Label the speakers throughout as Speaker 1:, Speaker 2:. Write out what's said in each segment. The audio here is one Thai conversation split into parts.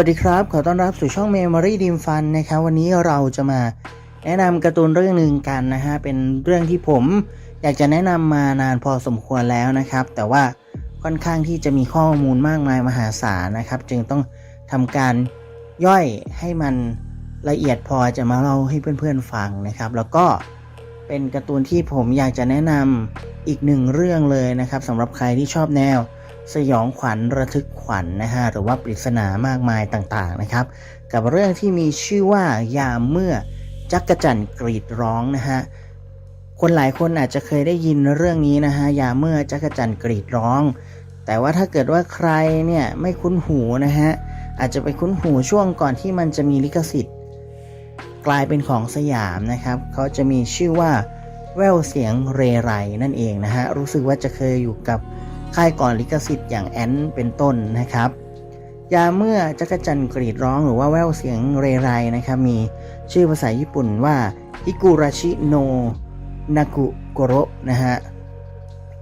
Speaker 1: วัสดีครับ ขอต้อนรับสู่ช่อง Memory Dream Fun นะครับ วันนี้เราจะมาแนะนำการ์ตูนเรื่องหนึ่งกันนะฮะ เป็นเรื่องที่ผมอยากจะแนะนำมานานพอสมควรแล้วนะครับ แต่ว่าค่อนข้างที่จะมีข้อมูลมากมายมหาศาลนะครับ จึงต้องทำการย่อยให้มันละเอียดพอจะมาเล่าให้เพื่อนๆฟังนะครับ แล้วก็เป็นการ์ตูนที่ผมอยากจะแนะนำอีกหนึ่งเรื่องเลยนะครับสำหรับใครที่ชอบแนว สยองขวัญระทึกขวัญนนะฮะหรือว่าปริศนามากมายต่างๆนะครับ กับเรื่องที่มีชื่อว่ายามเมื่อจักรจั่นกรีดร้องนะฮะคนหลายคนอาจจะเคยได้ยินเรื่องนี้นะฮะยามเมื่อจักรจั่นกรีดร้อง แต่ว่าถ้าเกิดว่าใครเนี่ยไม่คุ้นหูนะฮะอาจจะไปคุ้นหูช่วงก่อนที่มันจะมีลิขสิทธิ์ กลายเป็นของสยามนะครับเขาจะมีชื่อว่าแววเสียงเรไรนั่นเองนะฮะรู้สึกว่าจะเคยอยู่กับ ค่ายก่อนลิขสิทธิ์อย่างแอนเป็นต้นนะครับ ยาเมื่อจักรจันกรีดร้องหรือว่าแววเสียงเรไรนะครับมีชื่อภาษาญี่ปุ่นว่าฮิกุราชิโนนากุโกโรนะฮะ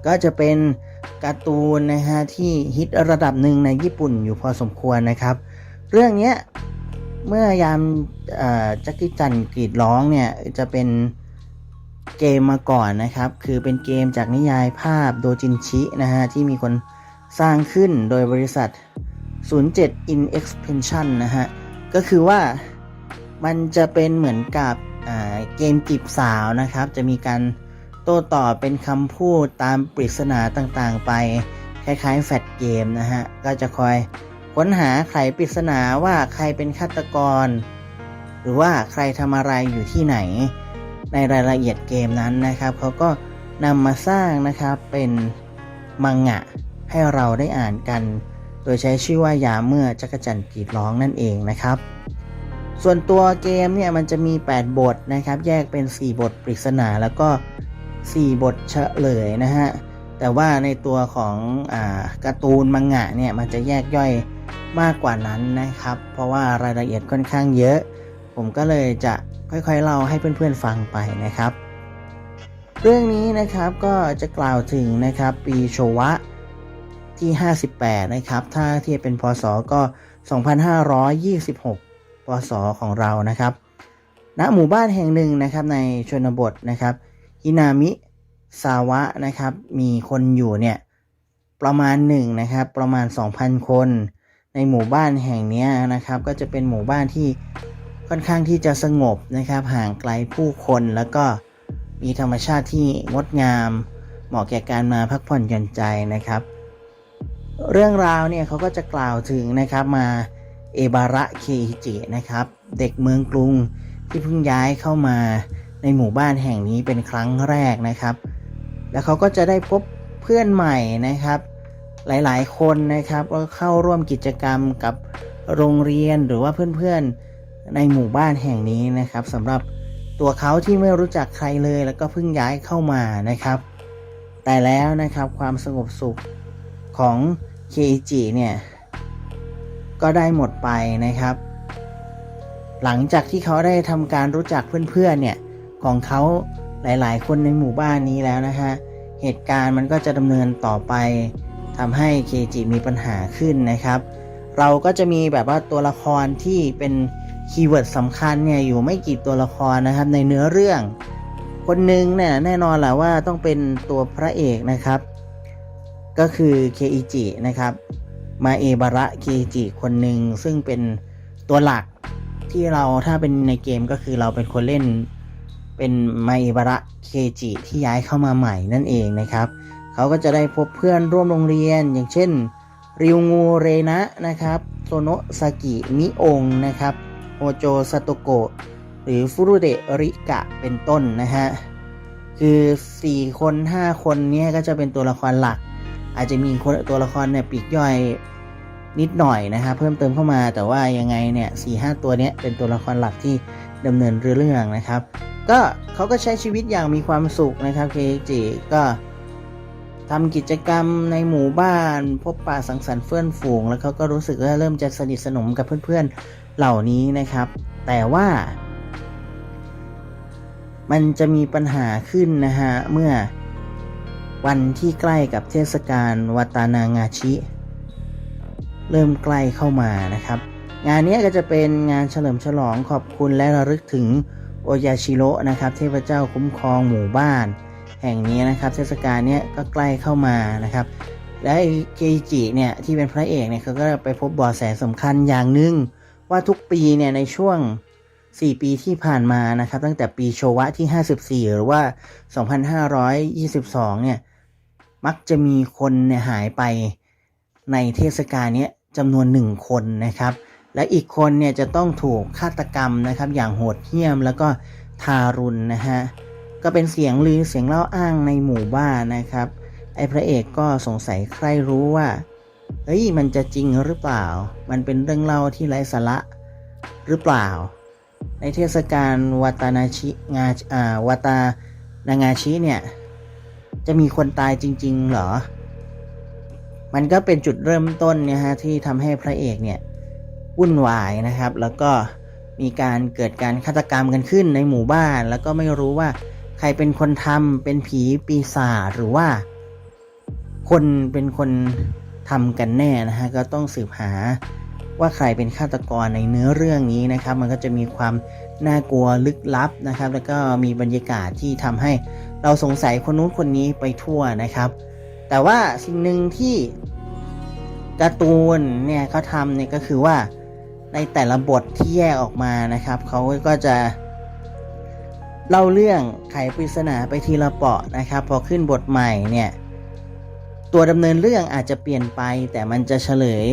Speaker 1: ก็จะเป็นการ์ตูนนะฮะที่ฮิตระดับหนึ่งในญี่ปุ่นอยู่พอสมควรนะครับ เรื่องนี้เมื่อยามจักรจันกรีดร้องเนี่ยจะเป็น เกมมาก่อนนะครับ คือเป็นเกมจากนิยายภาพโดจินชินะฮะ ที่มีคนสร้างขึ้นโดยบริษัท 07 In Expansion นะฮะ ก็คือว่ามันจะเป็นเหมือนกับเกมจีบสาวนะครับ จะมีการโต้ตอบเป็นคำพูดตามปริศนาต่างๆ ไป คล้ายๆแฟลชเกมนะฮะ ก็จะคอยค้นหาไขปริศนาว่าใครเป็นฆาตกร หรือว่าใครทำอะไรอยู่ที่ไหน ในรายละเอียดเกมนั้นนะครับเขาก็นำมาสร้างนะครับเป็นมังงะให้เราได้อ่านกัน โดยใช้ชื่อว่ายาเมื่อจักรจันกรีดร้องนั่นเองนะครับ ส่วนตัวเกมเนี่ยมันจะมี 8 บทนะครับ แยกเป็น 4 บทปริศนาแล้วก็ 4 บทเฉลยนะฮะแต่ว่าในตัวของอการ์ตูนมังงะเนี่ยมันจะแยกย่อยมากกว่านั้นนะครับ เพราะว่ารายละเอียดค่อนข้างเยอะ ผมก็เลยจะค่อยๆเล่าให้เพื่อนๆฟังไปนะครับ เรื่องนี้นะครับก็จะกล่าวถึงนะครับปีโชวะที่ 58 นะครับ ถ้าเทียบเป็นพศก็ 2526 พศของเรานะครับ ณ หมู่บ้านแห่งหนึ่งนะครับในชนบทนะครับฮินามิซาวะนะครับ มีคนอยู่เนี่ยประมาณหนึ่งนะครับประมาณ 2,000 คน ในหมู่บ้านแห่งนี้นะครับ ก็จะเป็นหมู่บ้านที่ ค่อนข้างที่จะสงบนะครับ ห่างไกลผู้คนแล้วก็มีธรรมชาติที่งดงาม เหมาะแก่การมาพักผ่อนหย่อนใจนะครับ เรื่องราวเนี่ยเขาก็จะกล่าวถึงนะครับมาเอบาระเคฮิจินะครับ เด็กเมืองกรุงที่เพิ่งย้ายเข้ามาในหมู่บ้านแห่งนี้เป็นครั้งแรกนะครับ แล้วเขาก็จะได้พบเพื่อนใหม่นะครับ หลายๆ คนนะครับก็เข้าร่วมกิจกรรมกับโรงเรียนหรือว่าเพื่อนๆ ในหมู่บ้านแห่งนี้นะครับสำหรับตัวเขาที่ไม่รู้จักใครเลย แล้วก็เพิ่งย้ายเข้ามานะครับ แต่แล้วนะครับความสงบสุขของเคจิเนี่ยก็ได้หมดไปนะครับ หลังจากที่เขาได้ทำการรู้จักเพื่อนๆเนี่ยของเขาหลายๆ คนในหมู่บ้านนี้แล้วนะฮะเหตุการณ์มันก็จะดำเนินต่อไปทำให้เคจิมีปัญหาขึ้นนะครับ เราก็จะมีแบบว่าตัวละครที่เป็น คีย์เวิร์ดสำคัญเนี่ยอยู่ไม่กี่ตัวละครนะครับในเนื้อเรื่อง คนหนึ่งเนี่ยแน่นอนแหละว่าต้องเป็นตัวพระเอกนะครับ ก็คือเคอิจินะครับ มาเอบาระเคอิจิคนหนึ่งซึ่งเป็นตัวหลักที่เราถ้าเป็นในเกมก็คือเราเป็นคนเล่นเป็นมาเอบระเคจิที่ย้ายเข้ามาใหม่นั่นเองนะครับ เขาก็จะได้พบเพื่อนร่วมโรงเรียน อย่างเช่น ริวงูเรนะนะครับ โซโนะซากิมิองนะครับ โอโจซาโตโกะหรือฟุรุเดริกะเป็นต้นนะฮะ คือ 4 คน 5 คนนี้ก็จะเป็นตัวละครหลัก อาจจะมีคนตัวละครเนี่ยปีกย่อยนิดหน่อยนะฮะเพิ่มเติมเข้ามาแต่ว่ายังไงเนี่ยสี่ห้าตัวเนี้ยเป็นตัวละครหลักที่ดำเนินเรื่องนะครับ ก็เขาก็ใช้ชีวิตอย่างมีความสุขนะครับเคจิก็ทำกิจกรรมในหมู่บ้าน พบปะสังสรรค์เฟื่อนฝูง แล้วเขาก็รู้สึกว่าเริ่มจะสนิทสนมกับเพื่อนๆ เหล่านี้นะครับ แต่ว่า มันจะมีปัญหาขึ้นนะฮะ เมื่อวันที่ใกล้กับเทศกาลวาตานางาชิ เริ่มใกล้เข้ามานะครับ งานนี้ก็จะเป็นงานเฉลิมฉลองขอบคุณและระลึกถึงโอยาชิโระนะครับ เทพเจ้าคุ้มครองหมู่บ้าน แห่งนี้นะครับ เทศกาลนี้ก็ใกล้เข้ามานะครับและเกจิเนี่ยที่เป็นพระเอกเนี่ยเขาก็ไปพบบาะแสสำคัญอย่างหนึ่ง ว่าทุกปีเนี่ยในช่วง 4 ปีที่ผ่านมานะครับ ตั้งแต่ปีโชวะที่ 54 หรือว่า 2522 เนี่ย มักจะมีคนเนี่ยหายไปในเทศกาลนี้จำนวนหนึ่งคนนะครับ และอีกคนเนี่ยจะต้องถูกฆาตกรรมนะครับ อย่างโหดเหี้ยมแล้วก็ทารุณนะฮะก็เป็นเสียงลือเสียงเล่าอ้างในหมู่บ้านนะครับ ไอ้พระเอกก็สงสัยใครรู้ว่า เฮ้ยมันจะจริงหรือเปล่า มันเป็นเรื่องเล่าที่ไร้สาระหรือเปล่า ในเทศกาลวาตานาชิงาอ่าวาตานางาชิเนี่ย จะมีคนตายจริง ๆ เหรอ มันก็เป็นจุดเริ่มต้นเนี่ยฮะที่ทำให้พระเอกเนี่ยวุ่นวายนะครับ แล้วก็มีการเกิดการฆาตกรรมกันขึ้นในหมู่บ้าน แล้วก็ไม่รู้ว่าใครเป็นคนทำเป็นผีปีศาจหรือว่า คนเป็นคน ทำกันแน่นะฮะก็ต้องสืบหาว่าใครเป็นฆาตกรในเนื้อเรื่องนี้นะครับ มันก็จะมีความน่ากลัวลึกลับนะครับ แล้วก็มีบรรยากาศที่ทำให้เราสงสัยคนนู้นคนนี้ไปทั่วนะครับ แต่ว่าสิ่งหนึ่งที่การ์ตูนเนี่ยเขาทำเนี่ยก็คือว่าในแต่ละบทที่แยกออกมานะครับเขาก็จะเล่าเรื่องไขปริศนาไปทีละเปาะนะครับ พอขึ้นบทใหม่เนี่ย ตัวดำเนินเรื่องอาจจะเปลี่ยนไป แต่มันจะเฉลย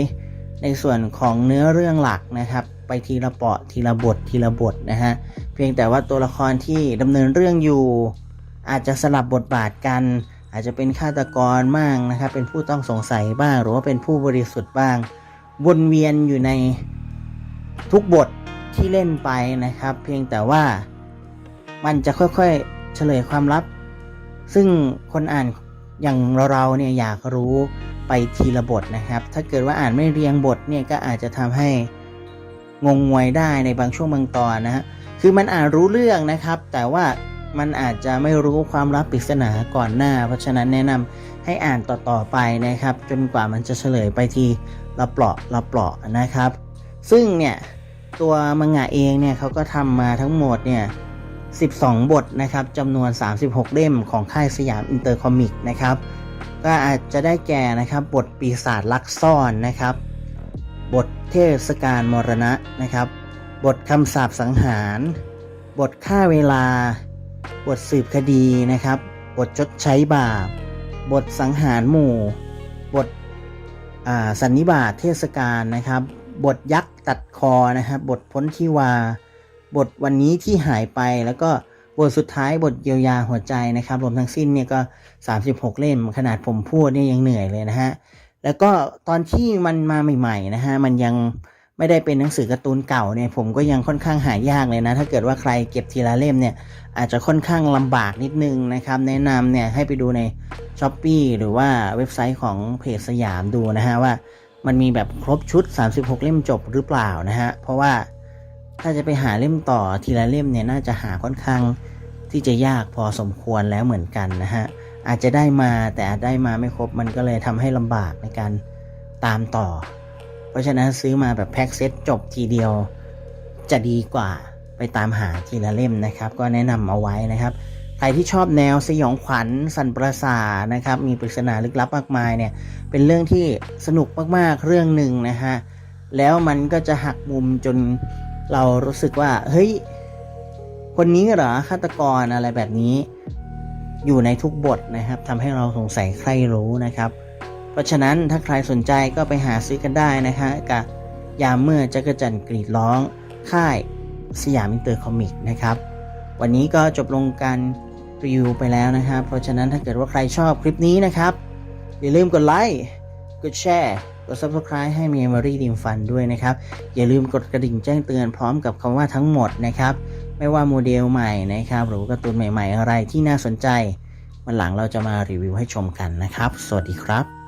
Speaker 1: ในส่วนของเนื้อเรื่องหลักนะครับ ไปทีละเปาะทีละบททีละบทนะฮะเพียงแต่ว่าตัวละครที่ดำเนินเรื่องอยู่ อาจจะสลับบทบาทกัน อาจจะเป็นฆาตกรบ้างนะครับ เป็นผู้ต้องสงสัยบ้าง หรือว่าเป็นผู้บริสุทธิ์บ้าง วนเวียนอยู่ในทุกบทที่เล่นไปนะครับ เพียงแต่ว่ามันจะค่อยๆเฉลยความลับ ซึ่งคนอ่าน อย่างเราเนี่ยอยากรู้ไปทีละบทนะครับ ถ้าเกิดว่าอ่านไม่เรียงบทเนี่ยก็อาจจะทำให้งงงวยได้ในบางช่วงบางตอนนะฮะคือมันอ่านรู้เรื่องนะครับ แต่ว่ามันอาจจะไม่รู้ความลับปริศนาก่อนหน้า เพราะฉะนั้นแนะนำให้อ่านต่อๆไปนะครับ จนกว่ามันจะเฉลยไปทีละเปราะละเปราะนะครับ ซึ่งเนี่ยตัวมังงะเองเนี่ยเขาก็ทำมาทั้งหมดเนี่ย 12 บทนะครับจำนวน 36 เล่มของค่ายสยามอินเตอร์คอมิกนะครับก็อาจจะได้แก่นะครับบทปีศาจลักซ่อนนะครับ บทเทศกาลมรณะนะครับ บทคำสาปสังหาร บทฆ่าเวลา บทสืบคดีนะครับ บทชดใช้บาป บทสังหารหมู่ บทสันนิบาตเทศกาลนะครับ บทยักษ์ตัดคอนะครับ บทพ้นทิวา บทวันนี้ที่หายไป แล้วก็บทสุดท้ายบทเยียวยาหัวใจนะครับ รวมทั้งสิ้นเนี่ยก็ 36 เล่มขนาดผมพูดเนี่ยยังเหนื่อยเลยนะฮะแล้วก็ตอนที่มันมาใหม่ๆนะฮะมันยังไม่ได้เป็นหนังสือการ์ตูนเก่าเนี่ยผมก็ยังค่อนข้างหายากเลยนะ ถ้าเกิดว่าใครเก็บทีละเล่มเนี่ยอาจจะค่อนข้างลำบากนิดนึงนะครับ แนะนำเนี่ยให้ไปดูใน s h อ p e e หรือว่าเว็บไซต์ของเพจสยามดูนะฮะว่ามันมีแบบครบชุด 36 เล่มจบหรือเปล่านะฮะเพราะว่า ถ้าจะไปหาเล่มต่อทีละเล่มเนี่ยน่าจะหาค่อนข้างที่จะยากพอสมควรแล้วเหมือนกันนะฮะ อาจจะได้มาแต่อาจได้มาไม่ครบมันก็เลยทำให้ลำบากในการตามต่อ เพราะฉะนั้นซื้อมาแบบแพ็กเซตจบทีเดียวจะดีกว่าไปตามหาทีละเล่มนะครับ ก็แนะนำเอาไว้นะครับใครที่ชอบแนวสยองขวัญสันประสาทนะครับ มีปริศนาลึกลับมากมายเนี่ย เป็นเรื่องที่สนุกมากๆเรื่องหนึ่งนะฮะ แล้วมันก็จะหักมุมจน เรารู้สึกว่า เฮ้ย คนนี้เหรอฆาตกรอะไรแบบนี้ อยู่ในทุกบทนะครับทำให้เราสงสัยใครรู้นะครับ เพราะฉะนั้นถ้าใครสนใจก็ไปหาซื้อกันได้นะฮะกับยามเมื่อจักรจันทร์กรีดร้อง ค่ายสยามอินเตอร์คอมิกนะครับ วันนี้ก็จบลงการรีวิวไปแล้วนะครับ เพราะฉะนั้นถ้าเกิดว่าใครชอบคลิปนี้นะครับ อย่าลืมกดไลค์ กดแชร์กด Subscribe ให้ Memory ดิมฟันด้วยนะครับ อย่าลืมกดกระดิ่งแจ้งเตือนพร้อมกับคำว่าทั้งหมดนะครับ ไม่ว่าโมเดลใหม่นะครับ หรือการ์ตูนใหม่ ๆ อะไรที่น่าสนใจ วันหลังเราจะมารีวิวให้ชมกันนะครับ สวัสดีครับ